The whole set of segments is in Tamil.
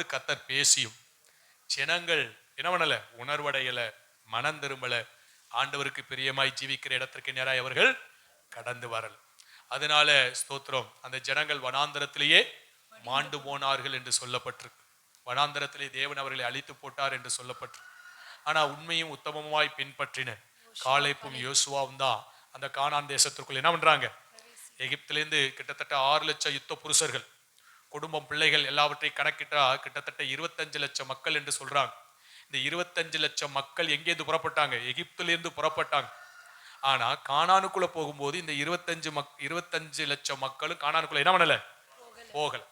நம்மோடு கத்தர் பேசியும். ஜனங்கள் என்ன பண்ணல? உணர்வடையல மனம் ஆண்டவருக்கு பிரியமாய் ஜீவிக்கிற இடத்திற்கு நேராய் அவர்கள் கடந்து வரல. அதனால ஸ்தோத்திரம். அந்த ஜனங்கள் வனாந்தரத்திலேயே மாண்டு போனார்கள் என்று சொல்லப்பட்டிருக்கு. வனாந்தரத்திலே தேவன் அவர்களை அழித்து போட்டார் என்று சொல்லப்பட்டிருக்கு. ஆனா உண்மையும் உத்தமமாய் பின்பற்றின காலைப்பும் யோசுவாவும் தான் அந்த கானான் தேசத்திற்குள் என்ன பண்றாங்க? எகிப்திலேருந்து கிட்டத்தட்ட ஆறு லட்சம் யுத்த புருஷர்கள் குடும்பம் பிள்ளைகள் எல்லாவற்றையும் கணக்கிட்டா கிட்டத்தட்ட இருபத்தஞ்சு லட்சம் மக்கள் என்று சொல்றாங்க. இந்த இருபத்தஞ்சு லட்சம் மக்கள் எங்கேருந்து புறப்பட்டாங்க? எகிப்திலேருந்து புறப்பட்டாங்க. ஆனா கானானுக்குள்ள போகும்போது இந்த இருபத்தஞ்சு மக் இருபத்தஞ்சு லட்சம் மக்களும் கானானுக்குள்ள என்ன பண்ணல? போகல.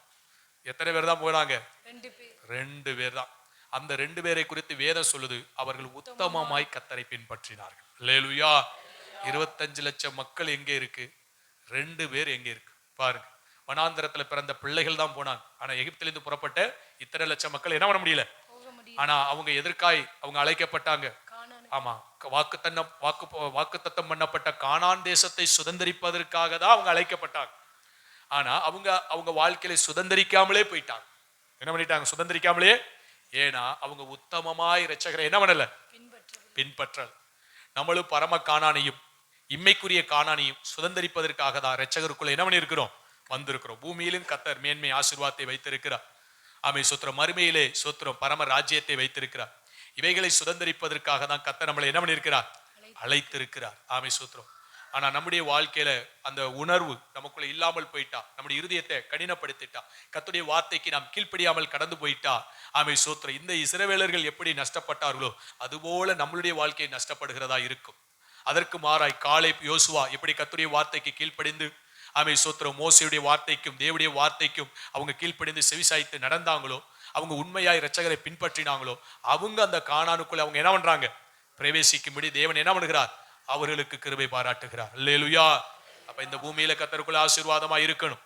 எத்தனை பேர் தான் போனாங்க? ரெண்டு பேர். ரெண்டு பேர் தான். அந்த ரெண்டு பேரை குறித்து வேதம் சொல்லுது. அவர்கள் உத்தமமாய் கத்தரை பின்பற்றினார்கள். லேலுயா இருபத்தஞ்சு லட்சம் மக்கள் எங்கே இருக்கு? ரெண்டு பேர் எங்கே இருக்கு? பாருங்க. வனாந்தரத்துல பிறந்த பிள்ளைகள் தான் போனாங்க. ஆனா எகிப்திலிருந்து புறப்பட்ட இத்தனை லட்சம் மக்கள் என்ன பண்ண முடியல? ஆனா அவங்க எதற்காய் அவங்க அழைக்கப்பட்டாங்க. காணானு ஆமா வாக்கு தன்ன வாக்கு வாக்குத்தத்தம் பண்ணப்பட்ட கானான் தேசத்தை சுதந்திரிப்பதற்காக தான் அவங்க அழைக்கப்பட்டாங்க. ஆனா அவங்க அவங்க வாழ்க்கையில சுதந்திரிக்காமலே போயிட்டாங்க. என்ன பண்ணிட்டாங்க? சுதந்திரிக்காமலே? ஏன்னா அவங்க உத்தமமாய் இரட்சகரை என்ன பண்ணல? பின்பற்றல். நம்மளும் பரம காணானையும் இம்மைக்குரிய காணானையும் சுதந்திரிப்பதற்காக தான் இரட்சகருக்குள்ள என்ன பண்ணியிருக்கிறோம்? வந்திருக்கிறோம். பூமியிலும் கத்தர் மேன்மை ஆசிர்வாதத்தை வைத்திருக்கிறார். ஆமை சுத்திரம் மறுமையிலே சுத்திரம் பரம ராஜ்யத்தை வைத்திருக்கிறார். இவைகளை சுதந்திரிப்பதற்காக தான் கத்தர் நம்மளை என்ன பண்ணியிருக்கிறார்? அழைத்திருக்கிறார். ஆமை சுத்திரம். ஆனா நம்முடைய வாழ்க்கையில அந்த உணர்வு நமக்குள்ள இல்லாமல் போயிட்டா நம்முடைய இருதயத்தை கடினப்படுத்திட்டா கத்துடைய வார்த்தைக்கு நாம் கீழ்ப்படியாமல் கடந்து போயிட்டா ஆமை சோத்திரம். இந்த இசிறவேலர்கள் எப்படி நஷ்டப்பட்டார்களோ அதுபோல நம்மளுடைய வாழ்க்கை நஷ்டப்படுகிறதா இருக்கும். அதற்கு மாறாய் காலை யோசுவா எப்படி கத்துடைய வார்த்தைக்கு கீழ்ப்படிந்து ஆமை சோத்திரம் மோசையுடைய வார்த்தைக்கும் தேவடைய வார்த்தைக்கும் அவங்க கீழ்ப்படிந்து செவிசாய்த்து நடந்தாங்களோ அவங்க உண்மையாய் இரட்சகரை பின்பற்றினாங்களோ அவங்க அந்த காணானுக்குள்ள அவங்க என்ன பண்றாங்க? பிரவேசிக்கும்படி தேவன் என்ன பண்ணுகிறார்? அவர்களுக்கு கிருபை பாராட்டுகிறார். அல்லேலுயா! அப்ப இந்த பூமியில கத்தருக்குள்ள ஆசீர்வாதமா இருக்கணும்.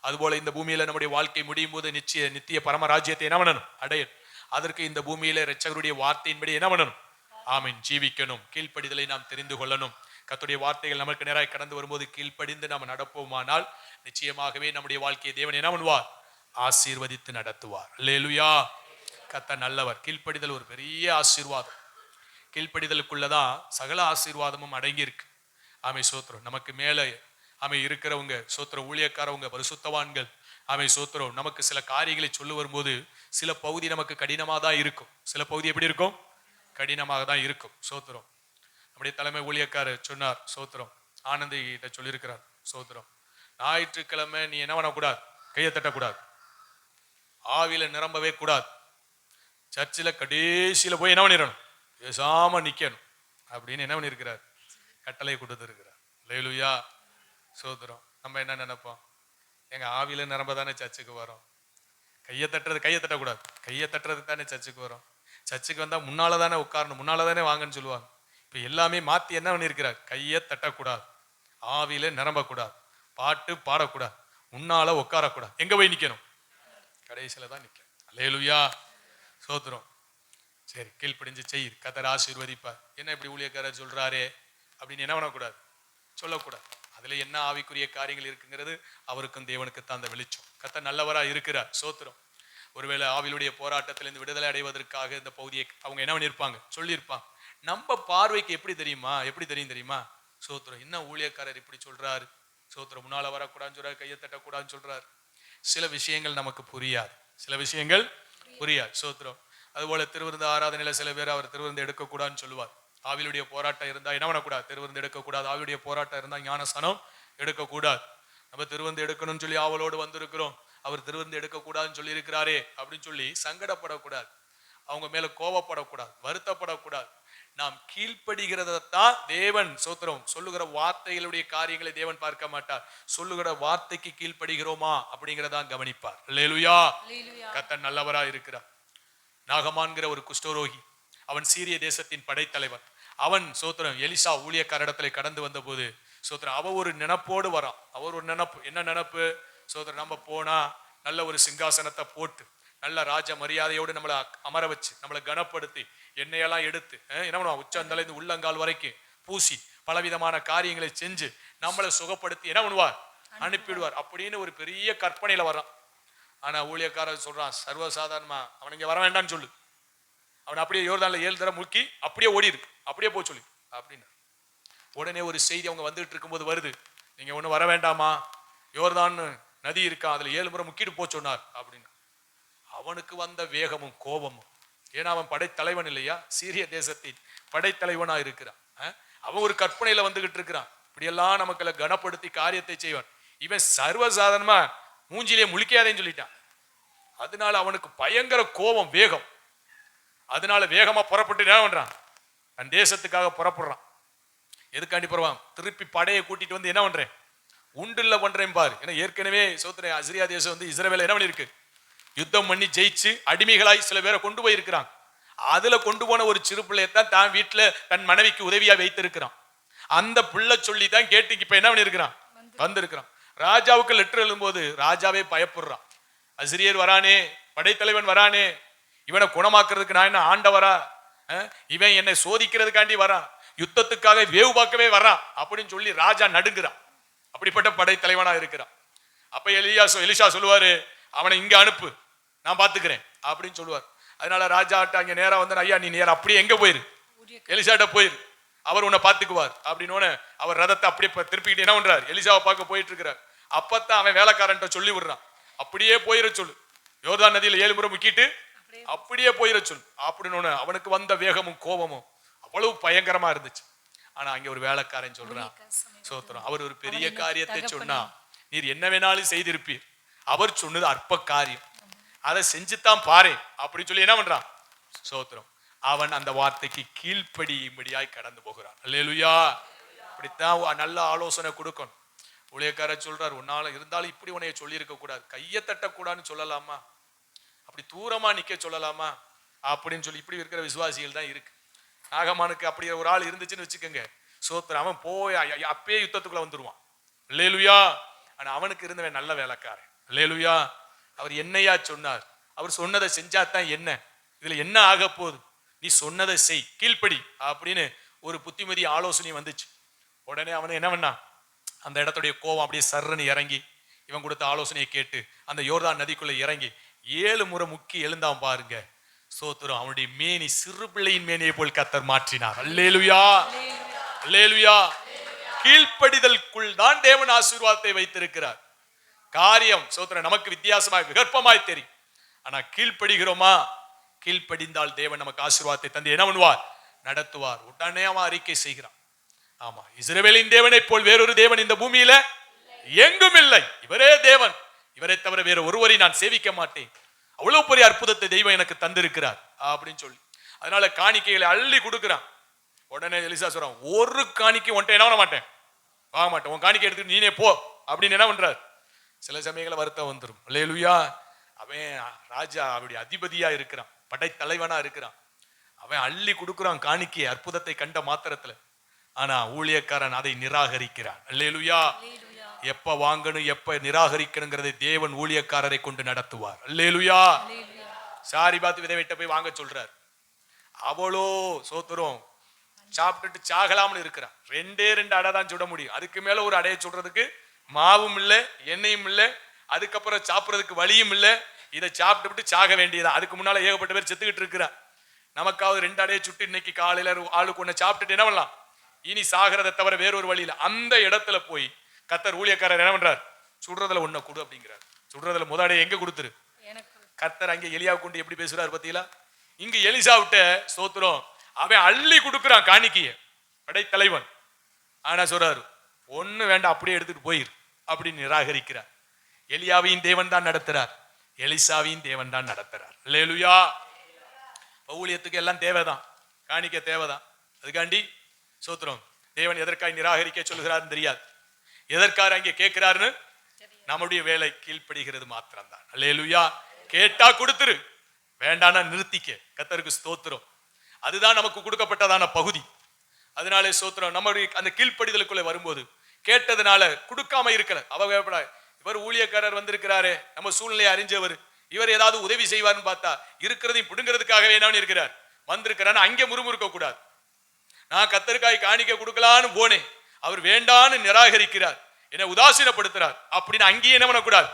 அதுபோல இந்த பூமியில நம்முடைய வாழ்க்கை முடியும் போது நிச்சய நித்திய பரமராஜ்யத்தை என்ன பண்ணணும்? அடையணும். அதற்கு இந்த பூமியில இரட்சகருடைய வார்த்தையின்படி என்ன பண்ணணும்? ஆமீன். ஜீவிக்கணும். கீழ்ப்படிதலை நாம் தெரிந்து கொள்ளணும். கத்துடைய வார்த்தைகள் நமக்கு நேராக கடந்து வரும்போது கீழ்ப்படிந்து நாம் நடப்போமானால் நிச்சயமாகவே நம்முடைய வாழ்க்கையை தேவன் என்ன பண்ணுவார்? ஆசீர்வதித்து நடத்துவார். லேலுயா கத்த நல்லவர். கீழ்ப்படிதல் ஒரு பெரிய ஆசீர்வாதம். கீழ்ப்படிதலுக்குள்ளதான் சகல ஆசீர்வாதமும் அடங்கியிருக்கு. ஆமை சோத்திரம். நமக்கு மேலே ஆமை இருக்கிறவங்க சோத்திர ஊழியக்காரவங்க பரிசுத்தவான்கள் ஆமை சோத்திரம் நமக்கு சில காரியங்களை சொல்லு வரும்போது சில பகுதி நமக்கு கடினமாக தான் இருக்கும். சில பகுதி எப்படி இருக்கும்? கடினமாக தான் இருக்கும். சோத்திரம். நம்முடைய தலைமை ஊழியக்காரர் சொன்னார் சோத்திரம். ஆனந்தி கிட்ட சொல்லியிருக்கிறார் சோத்திரம். ஞாயிற்றுக்கிழமை நீ என்ன பண்ணக்கூடாது? கையை தட்டக்கூடாது. ஆவியில நிரம்பவே கூடாது. சர்ச்சில் கடைசியில் போய் என்ன பண்ணிடணும்? பேசாமல் நிக்கணும். அப்படின்னு என்ன பண்ணியிருக்கிறார்? கட்டளை கொடுத்துருக்கிறார் லேலுயா சோதரம் நம்ம என்ன நினைப்போம்? எங்க ஆவியில நிரம்ப தானே சர்ச்சுக்கு வரோம். கையை தட்டுறது கையை தட்டக்கூடாது. கையை தட்டுறது தானே சர்ச்சுக்கு வரோம். சர்ச்சுக்கு வந்தால் முன்னால தானே உட்காரணும். முன்னால தானே வாங்கன்னு சொல்லுவாங்க. இப்போ எல்லாமே மாற்றி என்ன பண்ணியிருக்கிறார் கையை தட்டக்கூடாது. ஆவியில் நிரம்பக்கூடாது. பாட்டு பாடக்கூடாது. முன்னால் உட்காரக்கூடாது. எங்கே போய் நிற்கணும் கடைசியில தான் நிற்கணும் அலையலுயா சோத்துறோம் சரி கீழ்ப்பிடிஞ்சு செய். கதர் ஆசீர்வதிப்பார். என்ன இப்படி ஊழியக்காரர் சொல்றாரே? அப்படின்னு என்ன பண்ணக்கூடாது? சொல்லக்கூடாது. அதுல என்ன ஆவிக்குரிய காரியங்கள் இருக்குங்கிறது அவருக்கும் தேவனுக்கு தான் அந்த வெளிச்சம். கத்த நல்லவராக இருக்கிறார். சோத்திரம். ஒருவேளை ஆவிலுடைய போராட்டத்திலிருந்து விடுதலை அடைவதற்காக இந்த பகுதியை அவங்க என்ன பண்ணியிருப்பாங்க சொல்லியிருப்பாங்க. நம்ம பார்வைக்கு எப்படி தெரியுமா? எப்படி தெரியும் தெரியுமா? சோத்திரம் என்ன ஊழியக்காரர் இப்படி சொல்றாரு? சோத்திரம் முன்னால வரக்கூடாதுன்னு சொல்றாரு கையை தட்டக்கூடாதுன்னு சொல்றாரு. சில விஷயங்கள் நமக்கு புரியாது. சில விஷயங்கள் புரியாது. சோத்திரம் அதுபோல திருவிருந்த ஆராதனையில சில பேர் அவர் திருவிருந்து எடுக்கக்கூடாதுன்னு சொல்லுவார். ஆவிலுடைய போராட்டம் இருந்தா என்ன பண்ணக்கூடாது? திருவிருந்து எடுக்கக்கூடாது. ஆவிலுடைய போராட்டம் இருந்தா ஞானசனம் எடுக்கக்கூடாது. நம்ம திருவிருந்து எடுக்கணும்னு சொல்லி ஆவலோடு வந்திருக்கிறோம். அவர் திருவிருந்து எடுக்கக்கூடாதுன்னு சொல்லி இருக்கிறாரே அப்படின்னு சொல்லி சங்கடப்படக்கூடாது. அவங்க மேல கோவப்படக்கூடாது. வருத்தப்படக்கூடாது. நாம் கீழ்ப்படுகிறதான் தேவன் சோத்திரம். சொல்லுகிற வார்த்தைகளுடைய காரியங்களை தேவன் பார்க்க மாட்டார். சொல்லுகிற வார்த்தைக்கு கீழ்ப்படுகிறோமா அப்படிங்கிறதான் கவனிப்பார். லேலுயா கத்தன் நல்லவரா இருக்கிறார். நாகமான்கிற ஒரு குஷ்டரோகி அவன் சீரிய தேசத்தின் படைத்தலைவன். அவன் சோத்திரம் எலிசா ஊழியக்காரிடத்துல கடந்து வந்தபோது சோத்திரம் அவ ஒரு நினப்போடு வரான். அவர் ஒரு நினப்பு. என்ன நினப்பு? சோத்திரம் நம்ம போனா நல்ல ஒரு சிங்காசனத்தை போட்டு நல்ல ராஜ மரியாதையோடு நம்மளை அமர வச்சு நம்மளை கனப்படுத்தி எண்ணெயெல்லாம் எடுத்து என்ன பண்ணுவான் உச்சந்தலைந்து உள்ளங்கால் வரைக்கும் பூசி பலவிதமான காரியங்களை செஞ்சு நம்மளை சுகப்படுத்தி என்ன பண்ணுவார்? அனுப்பிடுவார் அப்படின்னு ஒரு பெரிய கற்பனையில வரான் ஆனா ஊழியக்காரன் சொல்றான் சர்வசாதாரணமா அவன் இங்க வர வேண்டாம்னு சொல்லு. அவன் அப்படியே யோர்தான்ல ஏழு தடவை முக்கி அப்படியே ஓடிடு அப்படியே போக சொல்லி. அப்படின்னு. உடனே ஒரு செய்தி அவங்க வந்துட்டு இருக்கும்போது வருது. நீங்க ஒண்ணு வர வேண்டாமா? யோர்தான் நதி இருக்கா? அதுல ஏழு முறை முக்கிட்டு போ சொன்னார். அப்படின்னு. அவனுக்கு வந்த வேகமும் கோபமும் ஏன்னா அவன் படைத்தலைவன் இல்லையா? சீரிய தேசத்தின் படைத்தலைவனா இருக்கிறான். அவன் ஒரு கற்பனையில வந்துகிட்டு இருக்கிறான். இப்படியெல்லாம் நமக்களை கனப்படுத்தி காரியத்தை செய்வான். இவன் சர்வசாதாரணமா மூஞ்சிலே முழிக்காதேன்னு சொல்லிட்டான். அதனால அவனுக்கு பயங்கர கோபம் வேகம். அதனால வேகமா புறப்பட்டு என்ன பண்றான் தன் தேசத்துக்காக புறப்படுறான். எதுக்காண்டி புறவான்? திருப்பி படையை கூட்டிட்டு வந்து என்ன பண்றேன்? இல்லை பண்றேன் பாரு. ஏன்னா ஏற்கனவே சோத்திர அசிரியா தேசம் வந்து இஸ்ரவேல என்ன பண்ணிருக்கு யுத்தம் பண்ணி ஜெயிச்சு அடிமைகளாய் சில பேரை கொண்டு போயிருக்கிறாங்க. அதுல கொண்டு போன ஒரு சிறு பிள்ளையத்தான் தான் வீட்டுல தன் மனைவிக்கு உதவியா வைத்திருக்கிறான். அந்த பிள்ளை சொல்லி தான் கேட்டு இப்ப என்ன பண்ணிருக்கிறான்? வந்திருக்கிறான். ராஜாவுக்கு லெட்டர் எழுதும்போது ராஜாவே பயப்படுறான். அசிரியர் வரானே படைத்தலைவன் வரானே இவனை குணமாக்குறதுக்கு நான் என்ன ஆண்டவரா? இவன் என்னை சோதிக்கிறதுக்காண்டி வரான் யுத்தத்துக்காக வேவு பார்க்கவே வரான் அப்படின்னு சொல்லி ராஜா நடுங்குறான். அப்படிப்பட்ட படைத்தலைவனா இருக்கிறான். அப்ப எலியா எலிஷா சொல்லுவாரு அவனை இங்க அனுப்பு. நான் பாத்துக்கிறேன் அப்படின்னு சொல்லுவார். அதனால ராஜாட்ட அங்க நேரா வந்து ஐயா நீ நேரா அப்படியே எங்க போயிரு? எலிசாட்ட போயிரு. அவர் உன்னை பாத்துக்குவார். அப்படின்னு அவர் ரதத்தை அப்படியே திருப்பிக்கிட்டு என்ன பண்றார்? எலிசாவை பார்க்க போயிட்டு இருக்கிறார் அப்பத்தான் அவன் வேலைக்காரன்ட்ட சொல்லி விடுறான். அப்படியே போயிட சொல்லு. யோர்தான் நதியில ஏழு முறை முக்கிட்டு அப்படியே போயிட சொல்லு. அப்படின்னு அவனுக்கு வந்த வேகமும் கோபமும் அவ்வளவு பயங்கரமா இருந்துச்சு. ஆனா அங்க ஒரு வேலைக்காரன் சொல்றான் சோத்திரம் அவர் ஒரு பெரிய காரியத்தை சொன்னா நீர் என்ன வேணாலும் செய்திருப்பீர். அவர் சொன்னது அற்ப காரியம். அதை செஞ்சுத்தான் பாரு அப்படின்னு சொல்லி என்ன பண்றான்? சோத்திரம். அவன் அந்த வார்த்தைக்கு கீழ்ப்படியும்படியாய் கடந்து போகிறான். அல்லேலுயா. இப்படித்தான் நல்ல ஆலோசனை கொடுக்கணும். ஊழியக்காரர் சொல்றார் உன்னால இருந்தாலும் இப்படி உன்னைய சொல்லியிருக்க கூடாது. கையை தட்டக்கூடாதுன்னு சொல்லலாமா? அப்படி தூரமா நிக்க சொல்லலாமா? அப்படின்னு சொல்லி இப்படி இருக்கிற விசுவாசிகள் தான் இருக்கு. நாகமானுக்கு அப்படி ஒரு ஆள் இருந்துச்சுன்னு வச்சுக்கோங்க. சோத்திரம் அவன் போய் அப்பயே யுத்தத்துக்குள்ள வந்துருவான். லேலுயா ஆனா அவனுக்கு இருந்தவன் நல்ல வேலைக்காரன். லேலுயா அவர் என்னையா சொன்னார்? அவர் சொன்னதை செஞ்சாதான் என்ன? இதுல என்ன ஆக போகுது? நீ சொன்னதை செய் கீழ்ப்படி அப்படின்னு ஒரு புத்திமதி ஆலோசனை வந்துச்சு. உடனே அவனை என்ன பண்ணான் அந்த இடத்துடைய கோவம் அப்படியே சர்றன்னு இறங்கி இவன் கொடுத்த ஆலோசனையை கேட்டு அந்த யோர்தான் நதிக்குள்ள இறங்கி ஏழு முறை முக்கி எழுந்தான் பாருங்க. சோத்துரும் அவனுடைய மேனி சிறு பிள்ளையின் மேனியை போல் கத்தர் மாற்றினார். அல்லேலுயா! அல்லேலுயா! கீழ்ப்படிதலுக்குள் தான் தேவன் ஆசீர்வாதத்தை வைத்திருக்கிறார். காரியம். சோத்திரம் நமக்கு வித்தியாசமாய் விகற்பமாய் தெரியும். ஆனா கீழ்ப்படுகிறோமா? கீழ்ப்படிந்தால் தேவன் நமக்கு ஆசீர்வாதத்தை தந்து என்ன பண்ணுவார்? நடத்துவார். உடனே அவன் அறிக்கை செய்கிறான். ஆமா இஸ்ரவேலின் தேவனைப் போல் வேறொரு தேவன் இந்த பூமியில எங்கும் இல்லை. இவரே தேவன். இவரை தவிர வேற ஒருவரை நான் சேவிக்க மாட்டேன். அவ்வளவு பெரிய அற்புதத்தை தெய்வம் எனக்கு தந்திருக்கிறார் அப்படின்னு சொல்லி. அதனால காணிக்கைகளை அள்ளி கொடுக்கிறான். உடனே எலிசா சொல்றான் ஒரு காணிக்கை ஒன்றை என்ன பண்ண மாட்டேன்? வாங்க மாட்டேன். உன் காணிக்கை எடுத்துட்டு நீனே போ. அப்படின்னு என்ன பண்றாரு? சில சமயங்கள வருத்தம் வந்துடும் லேலுயா அவன் ராஜா அவருடைய அதிபதியா இருக்கிறான் படைத்தலைவனா இருக்கிறான். அவன் அள்ளி கொடுக்குறான் காணிக்கையை அற்புதத்தை கண்ட மாத்திரத்துல. ஆனா ஊழியக்காரன் அதை நிராகரிக்கிறான். அல்லேலுயா எப்ப வாங்கணும் எப்ப நிராகரிக்கணுங்கிறதை தேவன் ஊழியக்காரரை கொண்டு நடத்துவார். அல்லேலுயா. சாரி பார்த்து விதவைட்ட போய் வாங்க சொல்றார். அவளோ சோத்துரும் சாப்பிட்டுட்டு சாகலாம்னு இருக்கிறான். ரெண்டே ரெண்டு அடை தான் சுட முடியும். அதுக்கு மேல ஒரு அடையை சுடுறதுக்கு மாவும் இல்லை எண்ணெயும் இல்லை அதுக்கப்புறம் சாப்பிட்றதுக்கு வழியும் இல்லை. இதை சாப்பிட்டு சாக வேண்டியதான் அதுக்கு முன்னால் ஏகப்பட்ட பேர் செத்துக்கிட்டு இருக்கிறா நமக்காவது ரெண்டு அடையை சுட்டு இன்னைக்கு காலையில் ஆளுக்கு ஒன்று சாப்பிட்டுட்டு என்ன பண்ணலாம்? இனி சாகிறத தவிர வேறொரு வழியில. அந்த இடத்துல போய் கத்தர் ஊழியக்காரர் என்ன பண்றார்? சுடுறதுல ஒன்றை கொடு அப்படிங்கிறார். சுடுறதுல முத அடையை எங்கே கொடுத்துரு? கத்தர் அங்கே எலியாவை கொண்டு எப்படி பேசுறாரு இங்கே இங்க எலிசாவிட்ட சோத்துறோம் அவன் அள்ளி கொடுக்குறான் காணிக்கையை. படைத்தலைவன். ஆனா சொல்றாரு ஒண்ணு வேண்டாம் அப்படியே எடுத்துட்டு போயிரு அப்படின்னு நிராகரிக்கிறார். எலியாவையும் தேவன் தான் நடத்துறார். எலிசாவையும் தேவன் தான் நடத்துறார். லேலுயா ஊழியத்துக்கு எல்லாம் தேவைதான். காணிக்க தேவைதான். அதுக்காண்டி சோத்திரம். தேவன் எதற்காக நிராகரிக்க சொல்கிறாருன்னு தெரியாது. எதற்காக அங்கே கேட்கிறாருன்னு? நம்முடைய வேலை கீழ்ப்படுகிறது மாத்திரம்தான். லேலுயா கேட்டா கொடுத்துரு. வேண்டானா நிறுத்திக்க. கத்தருக்கு ஸ்தோத்திரம். அதுதான் நமக்கு கொடுக்கப்பட்டதான பகுதி. அதனாலே சோத்திரம் நம்முடைய அந்த கீழ்ப்படிதலுக்குள்ளே வரும்போது கேட்டதுனால கொடுக்காம இருக்கல. அவ இவர் ஊழியக்காரர் வந்திருக்கிறாரே நம்ம சூழ்நிலையை அறிஞ்சவர். இவர் ஏதாவது உதவி செய்வார்னு பார்த்தா இருக்கிறதையும் பிடுங்கிறதுக்காகவே என்ன இருக்கிறார் வந்திருக்கிறான்னு அங்கே முறுமுறுக்க கூடாது. நான் கத்தருக்காய் காணிக்க கொடுக்கலான்னு போனேன். அவர் வேண்டான்னு நிராகரிக்கிறார். என்னை உதாசீனப்படுத்துறார். அப்படின்னு அங்கேயே என்ன பண்ணக்கூடாது?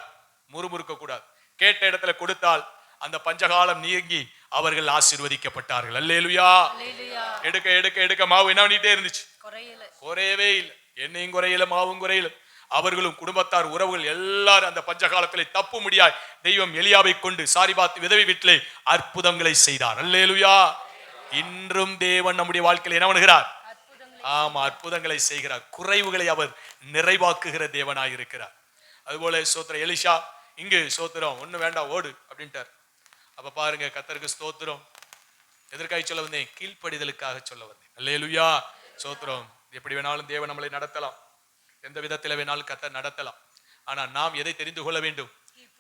முறுமுறுக்க கூடாது. கேட்ட இடத்துல கொடுத்தால் அந்த பஞ்சகாலம் நீங்கி அவர்கள் ஆசீர்வதிக்கப்பட்டார்கள். அல்லேலுயா. எடுக்க எடுக்க எடுக்க மாவு என்ன பண்ணிட்டே இருந்துச்சு? குறையவே இல்லை. என்னையும் குறையில மாவும் குறையில அவர்களும் குடும்பத்தார் உறவுகள் எல்லாரும் அந்த பஞ்சகாலத்திலே தப்பு முடியாய் தெய்வம் எலியாவை கொண்டு சாரிபாத் விதவி வீட்டிலே அற்புதங்களை செய்தார். அல்லேலுயா. இன்றும் தேவன் நம்முடைய வாழ்க்கையில் என்ன பண்ணுகிறார்? ஆமா அற்புதங்களை செய்கிறார். குறைவுகளை அவர் நிறைவாக்குகிற தேவனாய் இருக்கிறார். அதுபோல சோத்திர எலிஷா இங்கு சோத்திரம் ஒண்ணு வேண்டாம் ஓடு அப்படின்ட்டார். அப்ப பாருங்க கத்தருக்கு ஸ்தோத்திரம். எதற்காக சொல்ல வந்தேன்? கீழ்ப்படிதலுக்காக சொல்ல வந்தேன். அல்லேலுயா. சோத்திரம். எப்படி வேணாலும் தேவன் நம்மளை நடத்தலாம். எந்த விதத்தில் வேணாலும் கத்தர் நடத்தலாம். ஆனா நாம் எதை தெரிந்து கொள்ள வேண்டும்?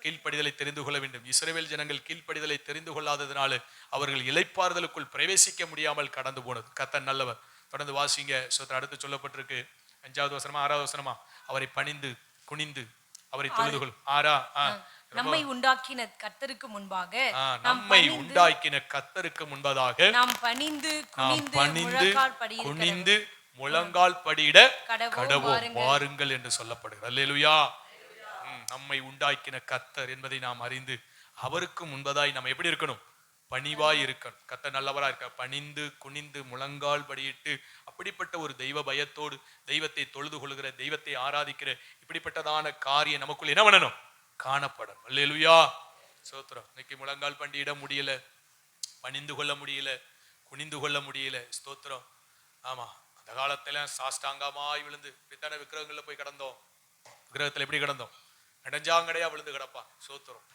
கீழ்ப்படிதலை தெரிந்து கொள்ள வேண்டும். இஸ்ரவேல் ஜனங்கள் கீழ்ப்படிதலை தெரிந்து கொள்ளாததினால அவர்கள் இலைப்பாறுதலுக்குள் பிரவேசிக்க முடியாமல் கடந்து போனது. கத்தர் நல்லவர். தொடர்ந்து வாசிங்க. சோத்திரம் அடுத்து சொல்லப்பட்டிருக்கு. அஞ்சாவது வசனமா ஆறாவது வசனமா? அவரை பணிந்து குனிந்து அவரை தொழுது கொள்ளும் ஆறா நம்மை உண்டாக்கின கர்த்தருக்கு முன்பாக நம்மை உண்டாக்கின கத்தருக்கு முன்பதாக நாம் பணிந்து பணிந்து குனிந்து முழங்கால் படியிட கடவோம் கடவோம் வாருங்கள். என்று சொல்லப்படுகிறது. அல்லேலுயா. நம்மை உண்டாக்கின கத்தர் என்பதை நாம் அறிந்து அவருக்கு முன்பதாய் நாம் எப்படி இருக்கணும்? பணிவாய் இருக்கணும். கத்தர் நல்லவரா இருக்க பணிந்து குனிந்து முழங்கால் படியிட்டு அப்படிப்பட்ட ஒரு தெய்வ பயத்தோடு தெய்வத்தை தொழுது கொள்கிற தெய்வத்தை ஆராதிக்கிற இப்படிப்பட்டதான காரியம் நமக்குள்ள என்ன பண்ணணும்? காணப்படணும். அல்லேலுயா. சோத்திரம். இன்னைக்கு முழங்கால் பண்டியிட முடியல பணிந்து கொள்ள முடியல குனிந்து கொள்ள முடியல. ஸ்தோத்திரம். ஆமா. அந்த காலத்துல சாஷ்டாங்கமாய் விழுந்து பித்தான விக்கிரகங்கள்ல போய் கிடந்தோம். விக்கிரகத்துல எப்படி கிடந்தோம்? நெடுஞ்சாங்கடையா விழுந்து கிடப்பான் சோத்துறோம்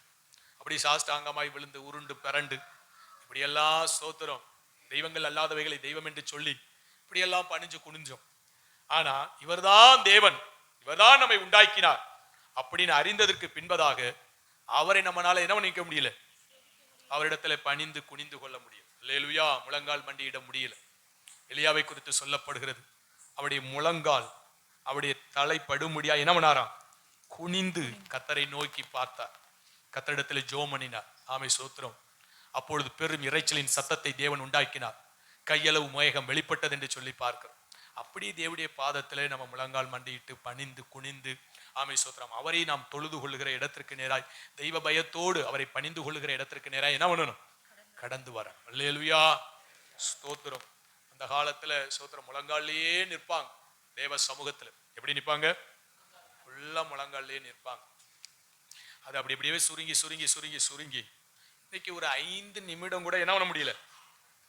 அப்படி சாஷ்டாங்கமாய் விழுந்து உருண்டு பிறண்டு இப்படியெல்லாம் சோத்துறோம் தெய்வங்கள் அல்லாதவைகளை தெய்வம் என்று சொல்லி இப்படியெல்லாம் பணிஞ்சு குனிஞ்சோம். ஆனா இவர்தான் தேவன் இவர்தான் நம்மை உண்டாக்கினார் அப்படின்னு அறிந்ததற்கு பின்பதாக அவரை நம்மனால என்ன நிற்க முடியல? அவரிடத்துல பணிந்து குனிந்து கொள்ள முடியும். லேலுயா முழங்கால் மண்டியிட முடியல. எலியாவை குறித்து சொல்லப்படுகிறது. அவருடைய முழங்கால் அவருடைய தலை படுமுடியா என்ன பண்ணாராம்? குனிந்து கத்தரை நோக்கி பார்த்தார். கத்தரிடத்தில் ஜோமனினார் ஆமை சோத்திரம். அப்பொழுது பெரும் இறைச்சலின் சத்தத்தை தேவன் உண்டாக்கினார். கையளவு மயகம் வெளிப்பட்டது என்று சொல்லி பார்க்கிறோம். அப்படி தேவடைய பாதத்திலே நம்ம முழங்கால் மண்டியிட்டு பணிந்து குனிந்து ஆமை சோத்திரம் அவரை நாம் தொழுது கொள்ளுகிற இடத்திற்கு நேராய் தெய்வ பயத்தோடு அவரை பணிந்து கொள்ளுகிற இடத்திற்கு நேராய் என்ன பண்ணணும்? கடந்து வர அல்லேலுயா. ஸ்தோத்திரம். அந்த காலத்துல சோத்திரம் முழங்கால்லையே நிற்பாங்க. தேவ சமூகத்துல. எப்படி நிற்பாங்க? ஃபுல்லா முழங்கால்லையே நிற்பாங்க. அது அப்படி அப்படியே சுருங்கி சுருங்கி சுருங்கி சுருங்கி. இன்னைக்கு ஒரு ஐந்து நிமிடம் கூட என்ன பண்ண முடியல?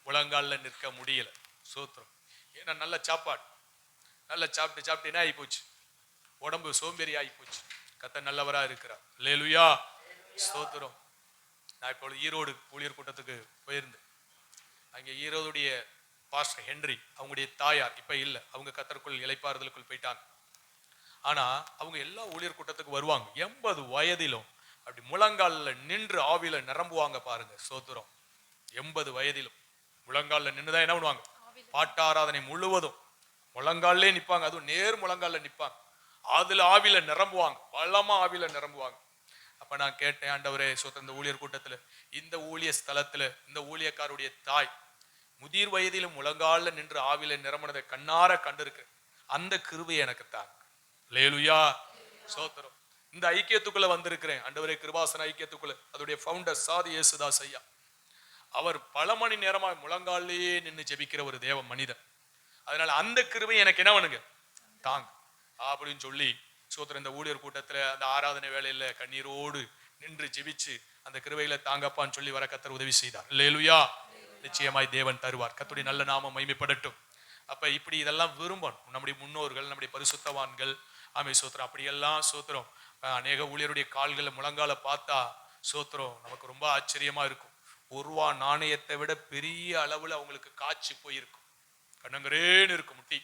முழங்கால்ல நிற்க முடியல. சோத்திரம். ஏன்னா நல்ல சாப்பாடு. நல்ல சாப்பிட்டு சாப்பிட்டு என்ன ஆகி போச்சு உடம்பு சோம்பேறி ஆகி போச்சு கத்த நல்லவரா இருக்கிறார். லேலுயா சோத்திரம். நான் இப்பொழுது ஈரோடு ஊழியர் கூட்டத்துக்கு போயிருந்தேன். அங்கே ஈரோடுடைய பாஸ்டர் ஹென்றி அவங்களுடைய தாயார் இப்ப இல்லை. அவங்க கத்தருக்குள் இலைப்பாறுதலுக்குள் போயிட்டாங்க. ஆனா அவங்க எல்லா ஊழியர் கூட்டத்துக்கு வருவாங்க. எண்பது வயதிலும் அப்படி முழங்கால்ல நின்று ஆவியில நிரம்புவாங்க பாருங்க சோத்திரம். எண்பது வயதிலும். முழங்கால்ல நின்றுதான் என்ன பண்ணுவாங்க? பாட்டாராதனை முழுவதும். முழங்கால்லே நிப்பாங்க. அதுவும் நேர் முழங்கால்ல நிப்பாங்க. அதுல ஆவியில நிரம்புவாங்க. பலமா ஆவியில நிரம்புவாங்க. அப்ப நான் கேட்டேன் ஆண்டவரே சோத்திரம் இந்த ஊழியர் கூட்டத்துல இந்த ஊழிய ஸ்தலத்துல இந்த ஊழியக்காருடைய தாய் முதிர் வயதிலும் முழங்கால நின்று ஆவில நிரம்பினதை கண்ணார கண்டிருக்கு. அந்த கிருபை எனக்கு தான். லேலுயா சோத்திரம். இந்த ஐக்கியத்துக்குள்ள வந்திருக்கிறேன். அண்டவரே கிருபாசன ஐக்கியத்துக்குள்ள. அதோடைய ஃபவுண்டர் சாதி இயேசுதாஸ் ஐயா. அவர் பல மணி நேரமா முழங்காலேயே நின்று ஜெபிக்கிற ஒரு தேவ மனிதன். அதனால அந்த கிருவை எனக்கு என்ன பண்ணுங்க? தாங்க. அப்படின்னு சொல்லி சோத்திரம் இந்த ஊழியர் கூட்டத்துல அந்த ஆராதனை வேலையில கண்ணீரோடு நின்று ஜெபிச்சு அந்த கிருவையில தாங்கப்பான்னு சொல்லி வர கத்தர் உதவி செய்தார். லேலுயா நிச்சயமாய் தேவன் தருவார். கத்துடைய நல்ல நாமம் மகிமைப்படட்டும். அப்ப இப்படி இதெல்லாம் விரும்பணும் நம்முடைய முன்னோர்கள் நம்முடைய பரிசுத்தவான்கள் ஆமை சோத்திரம். அப்படியெல்லாம் சோத்திரம். அநேக ஊழியருடைய கால்களை முழங்கால பார்த்தா சோத்திரம் நமக்கு ரொம்ப ஆச்சரியமா இருக்கும். ஒரு ரூபா நாணயத்தை விட பெரிய அளவுல அவங்களுக்கு காட்சி போயிருக்கும். கண்ணங்கரேன்னு இருக்கும் முட்டி.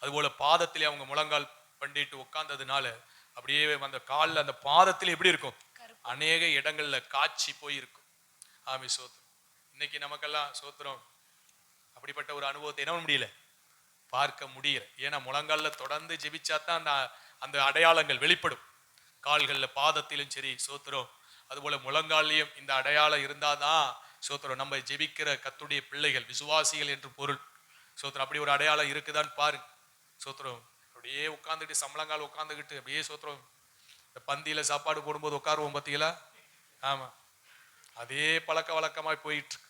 அதுபோல பாதத்திலே அவங்க முழங்கால் பண்ணிட்டு உட்கார்ந்ததுனால அப்படியே அந்த கால்ல அந்த பாதத்திலே எப்படி இருக்கும்? அநேக இடங்கள்ல காட்சி போயிருக்கும். ஆமி சோத்திரம். இன்னைக்கு நமக்கெல்லாம் சோத்திரம். அப்படிப்பட்ட ஒரு அனுபவத்தை என்ன முடியல. பார்க்க முடியல. ஏன்னா முழங்கால்ல தொடர்ந்து ஜெபிச்சா தான் அந்த அந்த அடையாளங்கள் வெளிப்படும். கால்கள்ல பாதத்திலும் சரி சோத்திரம். அதுபோல முழங்காலையும் இந்த அடையாளம் இருந்தாதான் சோத்திரம். நம்ம ஜெபிக்கிற கத்துடைய பிள்ளைகள் விசுவாசிகள் என்று பொருள். சோத்திரம் அப்படி ஒரு அடையாளம் இருக்குதான்னு பாரு சோத்திரம் அப்படியே உட்காந்துட்டு சம்பளங்கால் உட்காந்துக்கிட்டு அப்படியே சோத்திரம். இந்த பந்தியில சாப்பாடு போடும்போது உட்காருவோம் பார்த்தீங்களா ஆமா. அதே பழக்க வழக்கமாய் போயிட்டு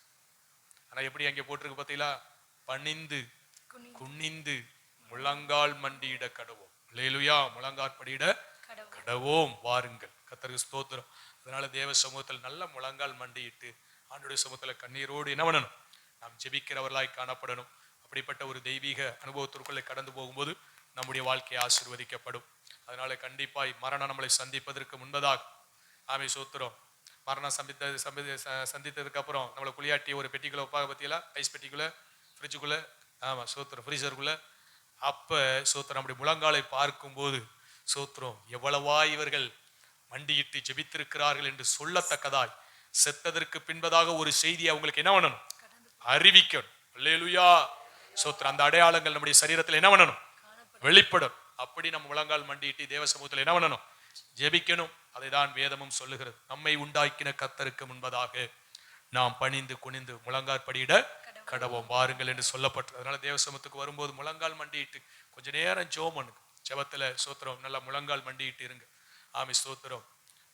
ஆனா எப்படி அங்கே போட்டிருக்கு பார்த்தீங்களா? பணிந்து குனி- குனிந்து முழங்கால் மண்டியிட கடவோம். லேலுயா முழங்கால் படியிட கடவுள் கடவோம். வாருங்கள். கத்தருக்கு ஸ்தோத்திரம். அதனால தேவ சமூகத்தில் நல்ல முழங்கால் மண்டியிட்டு ஆண்டுடைய சமூகத்துல கண்ணீரோடு என்ன பண்ணணும்? நாம் ஜெபிக்கிறவர்களாய் காணப்படணும். அப்படிப்பட்ட ஒரு தெய்வீக அனுபவத்திற்குள்ளே கடந்து போகும்போது நம்முடைய வாழ்க்கை ஆசீர்வதிக்கப்படும். அதனால கண்டிப்பாய் மரணம் நம்மளை சந்திப்பதற்கு முன்பதாக. ஆமை சோத்திரம் மரணம் சந்தித்த சந்தி ச- சந்தித்ததுக்கு அப்புறம் நம்மளை குளியாட்டி ஒரு பெட்டிக்குள்ளே உப்பாக பற்றியெல்லாம் ஐஸ் பெட்டிக்குள்ளே ஃப்ரிட்ஜுக்குள்ளே ஆமாம் சோத்திரம் ஃப்ரீசருக்குள்ளே அப்போ சோத்திரம் நம்முடைய முழங்காலை பார்க்கும்போது சோத்திரம் எவ்வளவா இவர்கள் மண்டியிட்டு ஜெபித்திருக்கிறார்கள் என்று சொல்லத்தக்கதாய் செத்ததற்கு பின்பதாக ஒரு செய்தி அவங்களுக்கு என்ன பண்ணணும்? அறிவிக்கணும். அல்லேலூயா! சோத்திரம் அந்த அடையாளங்கள் நம்முடைய சரீரத்தில் என்ன பண்ணணும்? வெளிப்படும். அப்படி நம்ம முழங்கால் மண்டியிட்டு தேவ சமூகத்தில் என்ன பண்ணணும்? ஜெபிக்கணும். அதை தான் வேதமும் சொல்லுகிறது. நம்மை உண்டாக்கின கத்தருக்கு முன்பதாக நாம் பணிந்து குனிந்து முழங்கால் படியிட கடவோம். வாருங்கள் என்று சொல்லப்பட்டது. அதனால தேவசமத்துக்கு வரும்போது முழங்கால் மண்டியிட்டு கொஞ்ச நேரம் ஜோமனுக்கு பண்ணுங்க. சோத்திரம் நல்லா முழங்கால் மண்டியிட்டு இருங்க. ஆமி சோத்திரம்.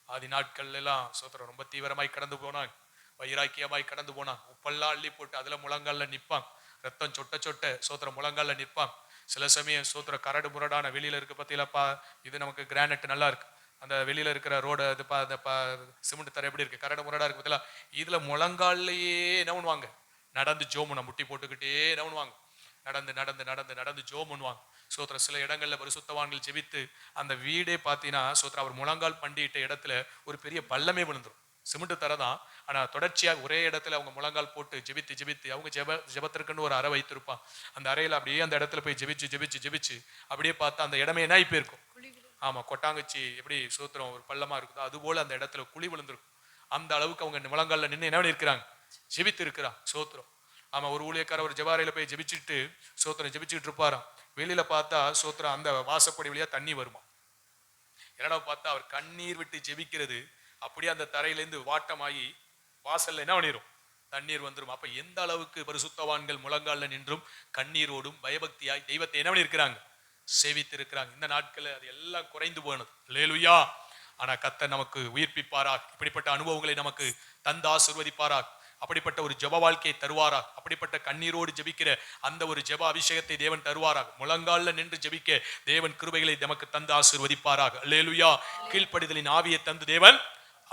ஆதி நாட்கள் எல்லாம் சோத்திரம் ரொம்ப தீவிரமாய் கடந்து போனாங்க. வைராக்கியமாய் கடந்து போனாங்க. உப்பெல்லாம் அள்ளி போட்டு அதுல முழங்கால்ல நிற்பான் ரத்தம் சொட்ட சொட்ட சோத்திரம் முழங்கால்ல நிற்பான் சில சமயம் சோத்திரம் கரடு முரடான வெளியில இருக்கு பத்தியிலப்பா இது நமக்கு கிரானைட் நல்லா இருக்கு. அந்த வெளியில இருக்கிற ரோடு அது பா அந்த பா சிமெண்ட் தர எப்படி இருக்கு? கரடு முரடா இருக்கு பத்தியில இதுல முழங்கால்லையே என்ன பண்ணுவாங்க? நடந்து ஜோமுனை முட்டி போட்டுக்கிட்டே என்ன பண்ணுவாங்க? நடந்து நடந்து நடந்து நடந்து ஜோம் பண்ணுவாங்க சோத்திர சில இடங்கள்ல பரிசுத்தவான்கள் ஜெபித்து அந்த வீடே பார்த்தீங்கன்னா சோத்ரா அவர் முழங்கால் பண்டிகிட்ட இடத்துல ஒரு பெரிய பள்ளமே விழுந்துரும். சிமெண்ட் தர தான். ஆனா தொடர்ச்சியாக ஒரே இடத்துல அவங்க முழங்கால் போட்டு ஜெபித்து ஜெபித்து அவங்க ஜெப ஜெபத்திற்குன்னு ஒரு அறை வைத்திருப்பான். அந்த அறையில அப்படியே அந்த இடத்துல போய் ஜெபிச்சு ஜெபிச்சு ஜெபிச்சு அப்படியே பார்த்தா அந்த இடமே என்ன ஆகி போயிருக்கும் ஆமா கொட்டாங்குச்சி எப்படி சூத்திரம் ஒரு பள்ளமா இருக்குதோ அது போல அந்த இடத்துல குழி விழுந்திருக்கும். அந்த அளவுக்கு அவங்க முழங்கால்ல நின்று என்ன இருக்கிறாங்க ஜெபித்து இருக்கிறா சோத்திரம். ஆமா ஒரு ஊழியக்கார ஒரு ஜபாரையில போய் ஜெபிச்சுட்டு சோத்திரம் ஜெபிச்சுட்டு இருப்பாராம். வெளியில பார்த்தா சோத்திரம் அந்த வாசப்படி வழியா தண்ணி வருமா? என்னடா பார்த்தா அவர் கண்ணீர் விட்டு ஜெபிக்கிறது அப்படியே அந்த தரையிலேருந்து வாட்டமாகி வாசல்ல என்ன பண்ணிரும்? தண்ணீர் வந்துரும். அப்ப எந்த அளவுக்கு பரிசுத்தவான்கள் முழங்கால்ல நின்றும் கண்ணீரோடும் பயபக்தியாய் தெய்வத்தை என்ன பண்ணியிருக்கிறாங்க? சேவித்திருக்கிறாங்க. இந்த நாட்களில் அது எல்லாம் குறைந்து போனது. லேலுயா ஆனால் கத்த நமக்கு உயிர்ப்பிப்பாரா இப்படிப்பட்ட அனுபவங்களை நமக்கு தந்து ஆசிர்வதிப்பாரா அப்படிப்பட்ட ஒரு ஜெப வாழ்க்கையை தருவாரா அப்படிப்பட்ட கண்ணீரோடு ஜெபிக்கிற அந்த ஒரு ஜெப அபிஷேகத்தை தேவன் தருவாராக. முழங்காலில் நின்று ஜெபிக்க தேவன் கிருபைகளை நமக்கு தந்து ஆசிர்வதிப்பாராக. லேலுயா கீழ்ப்படிதலின் ஆவியை தந்து தேவன்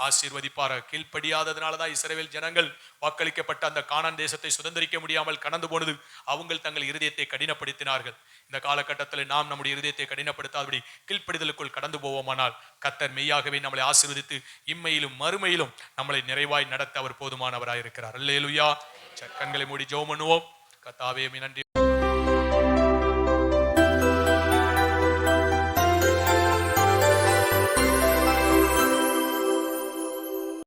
ஆசீர்வதிப்பாராக. கீழ்ப்படியாததுனால தான் இஸ்ரவேல் ஜனங்கள் வாக்களிக்கப்பட்ட அந்த கானான் தேசத்தை சுதந்திரிக்க முடியாமல் கடந்து போனது அவங்கள் தங்கள் இருதயத்தை கடினப்படுத்தினார்கள். இந்த காலகட்டத்தில் நாம் நம்முடைய இருதயத்தை கடினப்படுத்தாதபடி கீழ்ப்படிதலுக்குள் கடந்து போவோமானால் கத்தர் மெய்யாகவே நம்மளை ஆசீர்வதித்து இம்மையிலும் மறுமையிலும் நம்மளை நிறைவாய் நடத்த அவர் போதுமானவராக இருக்கிறார் அல்லேலுயா. கண்களை மூடி ஜெபம் பண்ணுவோம். கத்தாவே நன்றி